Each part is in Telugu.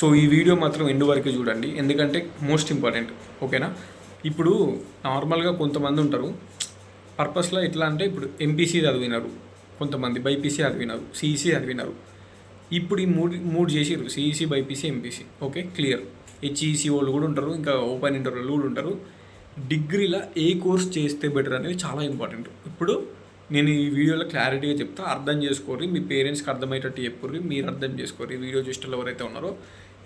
సో ఈ వీడియో మాత్రం ఎండ్ వరకు చూడండి. ఎందుకంటే మోస్ట్ ఇంపార్టెంట్ ఓకేనా? ఇప్పుడు నార్మల్గా కొంతమంది ఉంటారు. పర్పస్లో ఎట్లా అంటే ఇప్పుడు ఎంపీసీ చదివినారు. కొంతమంది బైపీసీ చదివినారు. సిఈసీ చదివినారు. ఇప్పుడు ఈ మూడు మూడు చేసిరు CEC BiPC MPC okay? Clear HEC వాళ్ళు కూడా ఉంటారు. ఇంకా ఓపెన్ ఇంటర్ వాళ్ళు కూడా ఉంటారు. డిగ్రీలో ఏ కోర్స్ చేస్తే బెటర్ అనేది చాలా ఇంపార్టెంట్ ఇప్పుడు నేను ఈ వీడియోలో క్లారిటీగా చెప్తా. అర్థం చేసుకోరు మీ పేరెంట్స్కి అర్థమయ్యేటట్టు చెప్పుర్రి. మీరు అర్థం చేసుకోరు ఈ వీడియో చూసిన ఎవరైతే ఉన్నారో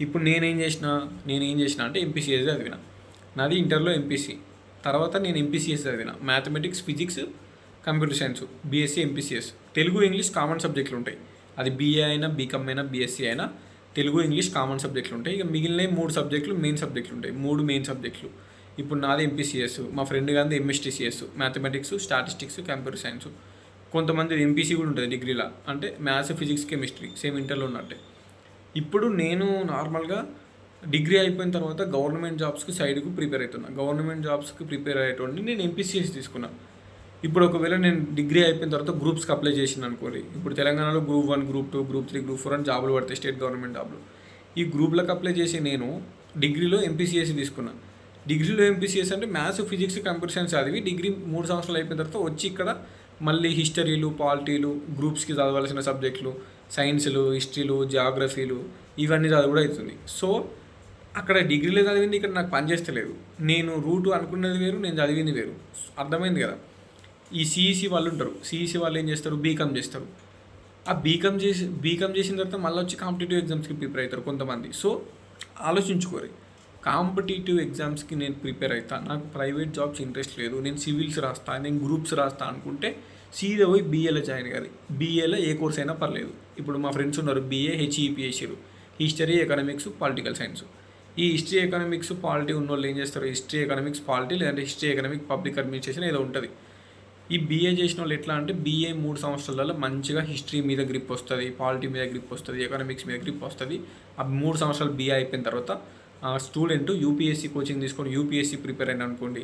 ఇప్పుడు నేనేం చేసిన నేనేం చేసిన అంటే ఎంపీసీఎస్ చదివిన. నాది ఇంటర్లో ఎంపీసీ తర్వాత నేను ఎంపీసీఎస్ చదివిన. Mathematics physics computer science BSc MPCS Telugu English common సబ్జెక్టులు ఉంటాయి. అది బీఏ అయినా బీకమ్ అయినా బీఎస్సీ అయినా తెలుగు ఇంగ్లీష్ కామన్ సబ్జెక్టులు ఉంటాయి. ఇక మిగిలిన మూడు సబ్జెక్టులు మెయిన్ సబ్జెక్టులు ఉంటాయి. మూడు మెయిన్ సబ్జెక్టులు ఇప్పుడు నాది ఎంపీసీఎస్ మా friend గాంది MSTCS mathematics statistics computer science కొంతమంది ఎంపీసీ కూడా ఉంటుంది డిగ్రీలో. అంటే మ్యాథ్స్ ఫిజిక్స్ కెమిస్ట్రీ సేమ్ ఇంటర్లో ఉన్నట్టే. ఇప్పుడు నేను నార్మల్గా డిగ్రీ అయిపోయిన తర్వాత గవర్నమెంట్ జాబ్స్కి సైడ్కు ప్రిపేర్ అవుతున్నా. గవర్నమెంట్ జాబ్స్కి ప్రిపేర్ అయ్యేటువంటి నేను ఎంపీసీఎస్ తీసుకున్నా. ఇప్పుడు ఒకవేళ నేను డిగ్రీ అయిపోయిన తర్వాత గ్రూప్స్కి అప్లై చేసిన అనుకోండి. ఇప్పుడు తెలంగాణలో group one group two group three group four అని జాబులు పడతాయి స్టేట్ గవర్నమెంట్ జాబులు. ఈ గ్రూప్లకు అప్లై చేసి నేను డిగ్రీలో ఎంపీసీఎస్ తీసుకున్నా. డిగ్రీలో ఎంపీసీఎస్ అంటే మ్యాథ్స్ ఫిజిక్స్ కంప్యూటర్ సైన్స్ చదివి డిగ్రీ మూడు సంవత్సరాలు అయిపోయిన తర్వాత వచ్చి ఇక్కడ మళ్ళీ హిస్టరీలు పాలిటీలు గ్రూప్స్కి చదవాల్సిన సబ్జెక్టులు సైన్స్లు హిస్టరీలు జాగ్రఫీలు ఇవన్నీ చదువుడు అవుతుంది సో అక్కడ డిగ్రీలో చదివింది ఇక్కడ నాకు పని చేస్తలేదు. నేను రూటు అనుకున్నది వేరు నేను చదివింది వేరు. అర్థమైంది కదా? ఈ సిఈసి వాళ్ళు ఉంటారు. సిఈసి వాళ్ళు ఏం చేస్తారు? బీకామ్ చేస్తారు. ఆ బీకామ్ చేసి బీకామ్ చేసిన తర్వాత మళ్ళీ వచ్చి కాంపిటేటివ్ ఎగ్జామ్స్కి ప్రిపేర్ అవుతారు కొంతమంది. సో ఆలోచించుకోరు. కాంపిటేటివ్ ఎగ్జామ్స్కి నేను ప్రిపేర్ అవుతాను నాకు ప్రైవేట్ జాబ్స్ ఇంట్రెస్ట్ లేదు. నేను సివిల్స్ రాస్తా నేను గ్రూప్స్ రాస్తా అనుకుంటే సీదా పోయి బీఏలో జాయిన్ కాదు. బీఏలో ఏ కోర్స్ అయినా పర్లేదు. ఇప్పుడు మా ఫ్రెండ్స్ ఉన్నారు బీఏ హెచ్ఈపీ చేసారు హిస్టరీ ఎకనామిక్స్ పొలిటికల్ సైన్స్. ఈ హిస్టరీ ఎకనామిక్స్ పాలిటీ ఉన్న వాళ్ళు ఏం చేస్తారు? హిస్టరీ ఎకనామిక్స్ పాలిటీ లేదంటే హిస్టరీ ఎకనామిక్ పబ్లిక్ అడ్మినిస్ట్రేషన్ ఏదో ఉంటుంది. ఈ బీఏ చేసిన వాళ్ళు ఎట్లా అంటే బీఏ మూడు సంవత్సరాలలో మంచిగా హిస్టరీ మీద గ్రిప్ వస్తుంది పాలిటీ మీద గ్రిప్ వస్తుంది ఎకనామిక్స్ మీద గ్రిప్ వస్తుంది. ఆ మూడు సంవత్సరాలు బీఏ అయిపోయిన తర్వాత స్టూడెంట్ యూపీఎస్సీ కోచింగ్ తీసుకొని యూపీఎస్సీ ప్రిపేర్ అయిన అనుకోండి.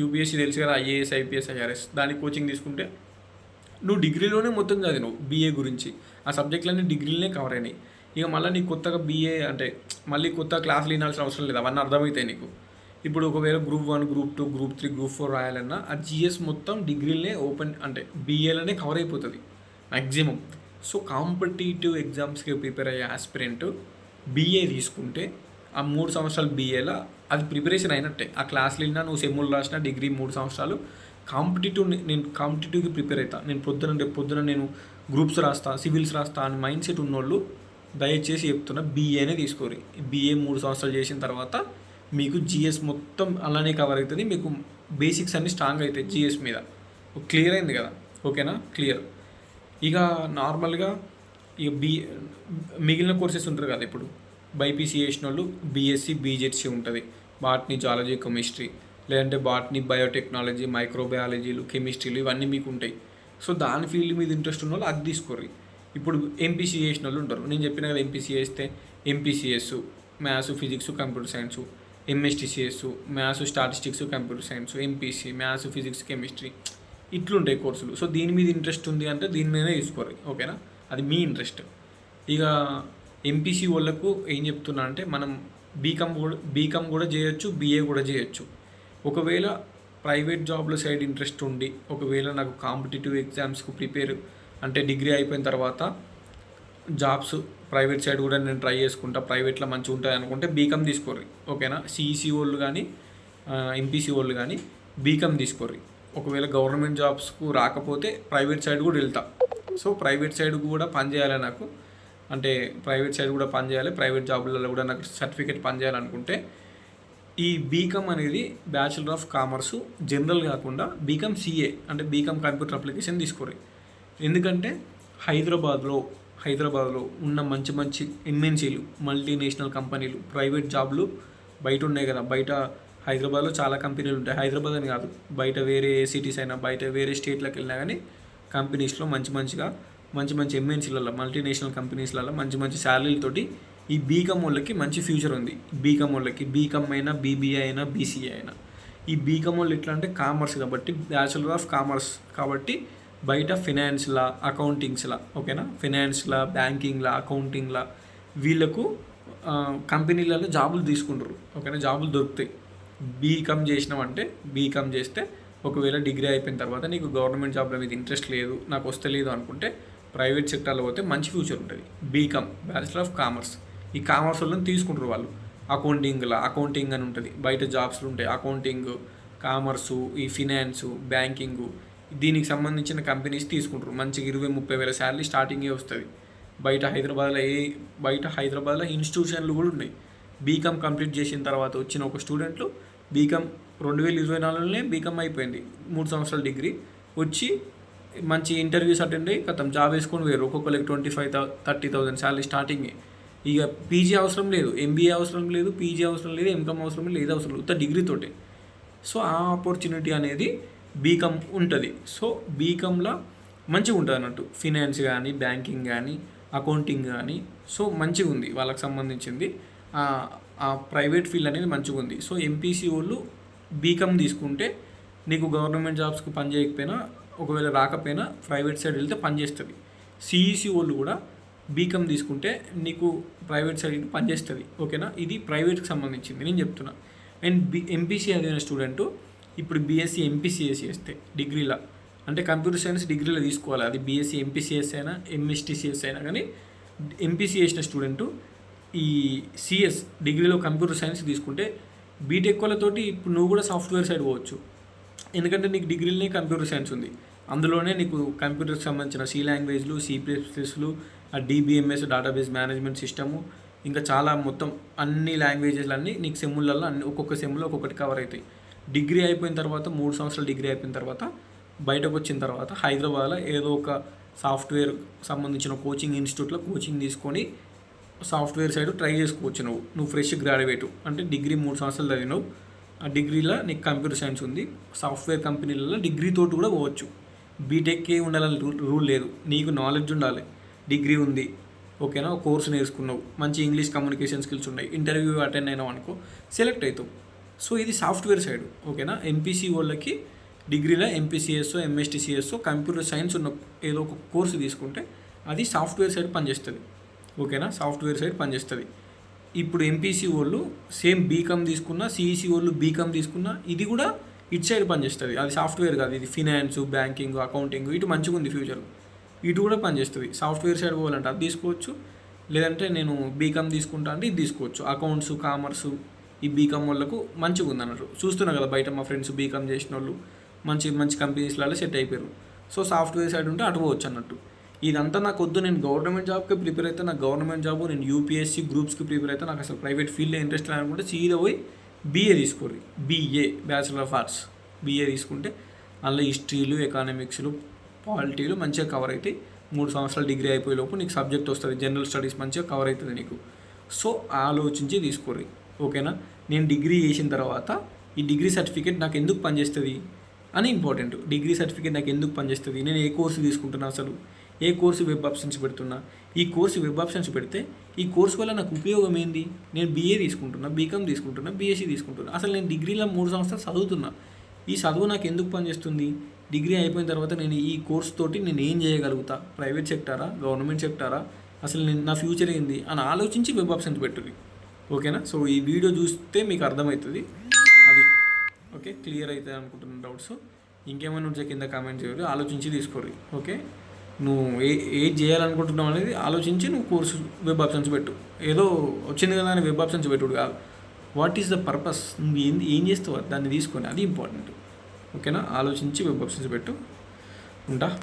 యూపీఎస్సీ తెలుసు కదా ఐఏఎస్ ఐపీఎస్ ఐఆర్ఎస్ దానికి కోచింగ్ తీసుకుంటే నువ్వు డిగ్రీలోనే మొత్తం చదివినావు బీఏ గురించి. ఆ సబ్జెక్టులన్నీ డిగ్రీలనే కవర్ అయినాయి. ఇక మళ్ళీ నీకు కొత్తగా బీఏ అంటే మళ్ళీ కొత్త క్లాసులు వినాల్సిన అవసరం లేదు అవన్నీ అర్థమవుతాయి నీకు. ఇప్పుడు ఒకవేళ group one group two group three group four రాయాలన్నా ఆ జిఎస్ మొత్తం డిగ్రీలనే ఓపెన్ అంటే బీఏలోనే కవర్ అయిపోతుంది మ్యాక్సిమం సో కాంపిటేటివ్ ఎగ్జామ్స్కి ప్రిపేర్ అయ్యే ఆస్పిరెంట్ బీఏ తీసుకుంటే ఆ మూడు సంవత్సరాలు బీఏలో అది ప్రిపరేషన్ అయినట్టే. ఆ క్లాసులు వెళ్ళినా నువ్వు సెమ్ములు రాసిన డిగ్రీ మూడు సంవత్సరాలు కాంపిటేటివ్ నేను కాంపిటేటివ్కి ప్రిపేర్ అవుతా నేను పొద్దున రేపు పొద్దున నేను గ్రూప్స్ రాస్తా సివిల్స్ రాస్తా అని మైండ్ సెట్ ఉన్నోళ్ళు దయచేసి చెప్తున్నా బీఏనే తీసుకోరు. బీఏ మూడు సంవత్సరాలు చేసిన తర్వాత మీకు జిఎస్ మొత్తం అలానే కవర్ అవుతుంది మీకు బేసిక్స్ అన్ని స్ట్రాంగ్ అవుతాయి జిఎస్ మీద. క్లియర్ అయింది కదా? ఓకేనా క్లియర్ ఇక నార్మల్గా ఇక బీ మిగిలిన కోర్సెస్ ఉంటారు కదా ఇప్పుడు? బైపీసీ చేసిన వాళ్ళు బీఎస్సీ బీజెడ్సీ ఉంటుంది. Botany zoology chemistry. లేదంటే బాట్నీ బయోటెక్నాలజీ మైక్రోబయాలజీలు కెమిస్ట్రీలు ఇవన్నీ మీకు ఉంటాయి సో దాని ఫీల్డ్ మీద ఇంట్రెస్ట్ ఉన్న వాళ్ళు అది తీసుకోర్రి. ఇప్పుడు ఎంపీసీ చేసిన వాళ్ళు ఉంటారు. నేను చెప్పిన కదా ఎంపీసీ చేస్తే MPCS maths physics computer science MSTCS maths statistics computer science MPC maths physics chemistry ఇట్లుంటాయి కోర్సులు. సో దీని మీద ఇంట్రెస్ట్ ఉంది అంటే దీని మీదనే తీసుకోరు ఓకేనా? అది మీ ఇంట్రెస్ట్. ఇక ఎంపీసీ వాళ్ళకు ఏం చెప్తున్నా అంటే మనం బీకామ్ కూడా బీకామ్ కూడా చేయొచ్చు బీఏ కూడా చేయొచ్చు. ఒకవేళ ప్రైవేట్ జాబ్ల సైడ్ ఇంట్రెస్ట్ ఉండి ఒకవేళ నాకు కాంపిటేటివ్ ఎగ్జామ్స్కు ప్రిపేర్ అంటే డిగ్రీ అయిపోయిన తర్వాత జాబ్స్ ప్రైవేట్ సైడ్ కూడా నేను ట్రై చేసుకుంటా ప్రైవేట్లో మంచిగా ఉంటుంది అనుకుంటే బీకామ్ తీసుకోర్రి. ఓకేనా? సిఈసీ వాళ్ళు కానీ ఎంపీసీ వాళ్ళు కానీ బీకామ్ తీసుకోర్రి. ఒకవేళ గవర్నమెంట్ జాబ్స్కు రాకపోతే ప్రైవేట్ సైడ్ కూడా వెళ్తా. సో ప్రైవేట్ సైడ్ కూడా పనిచేయాలి నాకు. అంటే ప్రైవేట్ సైడ్ కూడా పని చేయాలి ప్రైవేట్ జాబులలో కూడా నాకు సర్టిఫికేట్ పని చేయాలనుకుంటే ఈ బీకామ్ అనేది బ్యాచులర్ ఆఫ్ కామర్స్ జనరల్ కాకుండా బీకామ్ సిఏ అంటే బీకామ్ కంప్యూటర్ అప్లికేషన్ తీసుకోరు ఎందుకంటే హైదరాబాద్లో హైదరాబాద్లో ఉన్న మంచి మంచి ఎంఎన్సీలు మల్టీనేషనల్ కంపెనీలు ప్రైవేట్ జాబ్లు బయట ఉన్నాయి కదా. బయట హైదరాబాద్లో చాలా కంపెనీలు ఉంటాయి. హైదరాబాద్ అని కాదు బయట వేరే సిటీస్ అయినా బయట వేరే స్టేట్లకు వెళ్ళినా కానీ కంపెనీస్లో మంచి మంచిగా మంచి మంచి ఎంఎన్సీలలో మల్టీనేషనల్ కంపెనీస్లలో మంచి మంచి శాలరీలతోటి ఈ బీకామ్ వాళ్ళకి మంచి ఫ్యూచర్ ఉంది. బీకామ్ వాళ్ళకి బీకామ్ అయినా బీబీఏ అయినా బీసీఏ అయినా. ఈ బీకామ్ వాళ్ళు ఎట్లా అంటే కామర్స్ కాబట్టి బ్యాచులర్ ఆఫ్ కామర్స్ కాబట్టి బయట ఫినాన్స్లా అకౌంటింగ్స్లా ఓకేనా ఫినాన్స్లా బ్యాంకింగ్లా అకౌంటింగ్లా వీళ్ళకు కంపెనీలలో జాబులు తీసుకుంటారు. ఓకేనా జాబులు దొరుకుతాయి. బీకామ్ చేసినామంటే బీకామ్ చేస్తే ఒకవేళ డిగ్రీ అయిపోయిన తర్వాత నీకు గవర్నమెంట్ జాబ్ల మీద ఇంట్రెస్ట్ లేదు నాకు వస్తలేదు అనుకుంటే ప్రైవేట్ సెక్టార్లో పోతే మంచి ఫ్యూచర్ ఉంటుంది. బీకామ్ బ్యాచిలర్ ఆఫ్ కామర్స్ ఈ కామర్స్ వాళ్ళని తీసుకుంటారు వాళ్ళు. అకౌంటింగ్లో అకౌంటింగ్ అని ఉంటుంది. బయట జాబ్స్లు ఉంటాయి. అకౌంటింగ్ కామర్సు ఈ ఫినాన్సు బ్యాంకింగు దీనికి సంబంధించిన కంపెనీస్ తీసుకుంటారు. మంచిగా ఇరవై ముప్పై వేల శాలరీ స్టార్టింగే వస్తుంది. బయట హైదరాబాద్లో ఏ బయట హైదరాబాద్లో ఇన్స్టిట్యూషన్లు కూడా ఉన్నాయి. బీకామ్ కంప్లీట్ చేసిన తర్వాత వచ్చిన ఒక స్టూడెంట్లు బీకామ్ రెండు వేల ఇరవై నాలుగులోనే బీకామ్ అయిపోయింది. మూడు సంవత్సరాల డిగ్రీ. వచ్చి మంచి ఇంటర్వ్యూస్ అటెండ్ అయ్యి కథం జాబ్ వేసుకొని వేరు ఒక్కొక్కరికి twenty five thou thirty thousand salary స్టార్టింగే ఇక పీజీ అవసరం లేదు ఎంబీఏ అవసరం లేదు పీజీ అవసరం లేదు ఎంకామ్ అవసరం లేదు ఏది అవసరం లేదు డిగ్రీ డిగ్రీతోటే సో ఆ ఆపర్చునిటీ అనేది బీకామ్ ఉంటుంది. సో బీకామ్లో మంచిగా ఉంటుంది అన్నట్టు. ఫినాన్స్ కానీ బ్యాంకింగ్ కానీ అకౌంటింగ్ కానీ సో మంచిగా ఉంది వాళ్ళకి సంబంధించింది. ఆ- ఆ ప్రైవేట్ ఫీల్డ్ అనేది మంచిగా ఉంది. సో ఎంపీసీ వాళ్ళు బీకామ్ తీసుకుంటే నీకు గవర్నమెంట్ జాబ్స్కి పని చేయకపోయినా ఒకవేళ రాకపోయినా ప్రైవేట్ సైడ్ వెళ్తే పనిచేస్తుంది సిఈసి వాళ్ళు కూడా బీకామ్ తీసుకుంటే నీకు ప్రైవేట్ సైడ్ పనిచేస్తుంది ఓకేనా? ఇది ప్రైవేట్కి సంబంధించింది. నేను చెప్తున్నా. అండ్ బి ఎంపీసీ చదివిన స్టూడెంట్ ఇప్పుడు బీఎస్సీ ఎంపీసీఎస్ చేస్తే డిగ్రీలో. అంటే కంప్యూటర్ సైన్స్ డిగ్రీలో తీసుకోవాలి. అది బీఎస్సీ ఎంపీసీఎస్ అయినా ఎంఎస్టీసీఎస్ అయినా కానీ ఎంపీసీ చేసిన స్టూడెంట్ ఈ సిఎస్ డిగ్రీలో కంప్యూటర్ సైన్స్ తీసుకుంటే బీటెక్ వాళ్ళతోటి ఇప్పుడు నువ్వు కూడా సాఫ్ట్వేర్ సైడ్ పోవచ్చు. ఎందుకంటే నీకు డిగ్రీలోనే కంప్యూటర్ సైన్స్ ఉంది. అందులోనే నీకు కంప్యూటర్కి సంబంధించిన సి లాంగ్వేజ్లు సి ప్లస్లు ఆ డీబీఎంఎస్ డేటాబేస్ మేనేజ్మెంట్ సిస్టము ఇంకా చాలా మొత్తం అన్ని లాంగ్వేజెస్లన్నీ నీకు సెమ్ములలో అన్ని ఒక్కొక్క సెమ్లో ఒక్కొక్కటి కవర్ అవుతాయి. డిగ్రీ అయిపోయిన తర్వాత మూడు సంవత్సరాలు డిగ్రీ అయిపోయిన తర్వాత బయటకు వచ్చిన తర్వాత హైదరాబాద్లో ఏదో ఒక సాఫ్ట్వేర్ సంబంధించిన కోచింగ్ ఇన్స్టిట్యూట్లో కోచింగ్ తీసుకొని సాఫ్ట్వేర్ సైడ్ ట్రై చేసుకోవచ్చు నువ్వు. నువ్వు ఫ్రెష్ గ్రాడ్యుయేట్. అంటే డిగ్రీ మూడు సంవత్సరాలు చదివినావు. డిగ్రీలో నీకు కంప్యూటర్ సైన్స్ ఉంది. సాఫ్ట్వేర్ కంపెనీలలో డిగ్రీ తోటి కూడా పోవచ్చు. బీటెక్కే ఉండాలని రూల్ లేదు. నీకు నాలెడ్జ్ ఉండాలి. డిగ్రీ ఉంది. ఓకేనా? ఒక కోర్స్ నేర్చుకున్నావు. మంచి ఇంగ్లీష్ కమ్యూనికేషన్ స్కిల్స్ ఉన్నాయి. ఇంటర్వ్యూ అటెండ్ అయినావు అనుకో సెలెక్ట్ అవుతావు. సో ఇది సాఫ్ట్వేర్ సైడ్. ఓకేనా? ఎంపీసీ వాళ్ళకి డిగ్రీలో ఎంపీసీఎస్ ఎంఎస్టీసీఎస్ కంప్యూటర్ సైన్స్ ఉన్న ఏదో ఒక కోర్సు తీసుకుంటే అది సాఫ్ట్వేర్ సైడ్ పనిచేస్తుంది. ఓకేనా? సాఫ్ట్వేర్ సైడ్ పనిచేస్తుంది. ఇప్పుడు ఎంపీసీ వాళ్ళు సేమ్ బీకామ్ తీసుకున్నా సిఈసి వాళ్ళు బీకామ్ తీసుకున్నా ఇది కూడా ఇటు సైడ్ పనిచేస్తుంది. అది సాఫ్ట్వేర్ కాదు ఇది ఫినాన్స్ బ్యాంకింగ్ అకౌంటింగ్ ఇటు మంచిగా ఉంది ఫ్యూచర్. ఇటు కూడా పనిచేస్తుంది. సాఫ్ట్వేర్ సైడ్ పోవాలంటే అది తీసుకోవచ్చు. లేదంటే నేను బీకామ్ తీసుకుంటా అంటే ఇది తీసుకోవచ్చు. అకౌంట్స్ కామర్స్ ఈ బీకామ్ వాళ్ళకు మంచిగా ఉంది అన్నట్టు. చూస్తున్నా కదా బయట మా ఫ్రెండ్స్ బీకామ్ చేసిన వాళ్ళు. మంచి మంచి కంపెనీస్లలో సెట్ అయిపోయారు. సో సాఫ్ట్వేర్ సైడ్ ఉంటే అటు పోవచ్చు అన్నట్టు. ఇదంతా నాకు వద్దు. నేను గవర్నమెంట్ జాబ్కి ప్రిపేర్ అయితే నాకు గవర్నమెంట్ జాబ్ నేను యూపీఎస్సీ గ్రూప్స్కి ప్రిపేర్ అయితే నాకు అసలు ప్రైవేట్ ఫీల్డ్లో ఇంట్రెస్ట్ లేదనుకుంటే సీదా పోయి బీఏ తీసుకోరు BA bachelor of arts. BA తీసుకుంటే అందులో హిస్టరీలు ఎకానమిక్స్లు పాలిటీలు మంచిగా కవర్ అవుతాయి మూడు సంవత్సరాలు డిగ్రీ అయిపోయే లోపు నీకు సబ్జెక్ట్ వస్తుంది. జనరల్ స్టడీస్ మంచిగా కవర్ అవుతుంది నీకు. సో ఆలోచించి తీసుకోరు ఓకేనా? నేను డిగ్రీ చేసిన తర్వాత ఈ డిగ్రీ సర్టిఫికేట్ నాకు ఎందుకు పనిచేస్తుంది? అని ఇంపార్టెంట్. డిగ్రీ సర్టిఫికేట్ నాకు ఎందుకు పనిచేస్తుంది? నేను ఏ కోర్సు తీసుకుంటున్నా అసలు? ఏ కోర్సు వెబ్ ఆప్షన్స్ పెడుతున్నా? ఈ కోర్సు వెబ్ ఆప్షన్స్ పెడితే ఈ కోర్సు వల్ల నాకు ఉపయోగం ఏంది? నేను బీఏ తీసుకుంటున్నా బీకామ్ తీసుకుంటున్నా బీఎస్సీ తీసుకుంటున్నా. అసలు నేను డిగ్రీలో మూడు సంవత్సరాలు చదువుతున్నా. ఈ చదువు నాకు ఎందుకు పనిచేస్తుంది? డిగ్రీ అయిపోయిన తర్వాత నేను ఈ కోర్స్ తోటి నేను ఏం చేయగలుగుతా? ప్రైవేట్ సెక్టారా? గవర్నమెంట్ సెక్టారా? అసలు నేను నా ఫ్యూచర్ ఏంది? అని ఆలోచించి వెబ్ ఆప్షన్స్ పెట్టుది ఓకేనా? సో ఈ వీడియో చూస్తే మీకు అర్థమవుతుంది. అది. ఓకే? క్లియర్ అవుతుంది అనుకుంటున్న డౌట్స్. ఇంకేమైనా ఉంటే కింద కామెంట్ చేయరు ఆలోచించి తీసుకోరు ఓకే? నువ్వు ఏ ఏది చేయాలనుకుంటున్నావు అనేది ఆలోచించి నువ్వు కోర్సు వెబ్ ఆప్షన్స్ పెట్టు. ఏదో వచ్చింది కదా అని వెబ్ ఆప్షన్స్ పెట్టుడు కాదు. వాట్ ఈస్ ద పర్పస్ నువ్వు ఏం ఏం చేస్తావు? దాన్ని తీసుకొని అది ఇంపార్టెంట్ ఓకేనా? ఆలోచించి వెబ్ ఆప్షన్స్ పెట్టు. ఉంటా?